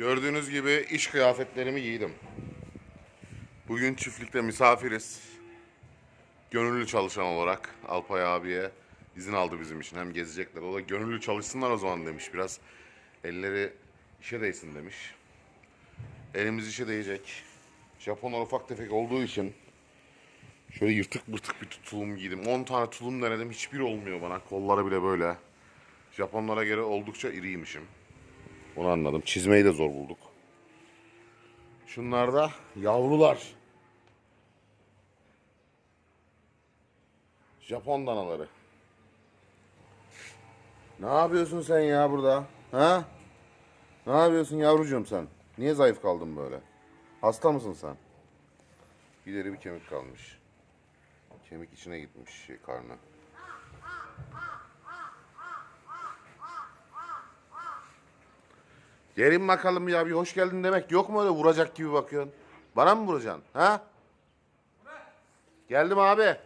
Gördüğünüz gibi iş kıyafetlerimi giydim. Bugün çiftlikte misafiriz. Gönüllü çalışan olarak Alpay abiye izin aldı bizim için. Hem gezecekler. O da gönüllü çalışsınlar o zaman demiş. Biraz elleri işe değsin demiş. Elimiz işe değecek. Japonlar ufak tefek olduğu için şöyle yırtık mırtık bir tulum giydim. 10 tane tulum denedim. Hiçbir olmuyor bana. Kolları bile böyle. Japonlara göre oldukça iriymişim. Onu anladım. Çizmeyi de zor bulduk. Şunlar da yavrular. Japon danaları. Ne yapıyorsun sen ya burada? Ha? Ne yapıyorsun yavrucuğum sen? Niye zayıf kaldın böyle? Hasta mısın sen? Bir deri bir kemik kalmış. Kemik içine gitmiş şey karnı. Gelin bakalım ya bir hoş geldin demek yok mu öyle vuracak gibi bakıyorsun? Bana mı vuracaksın? Ha? Geldim abi.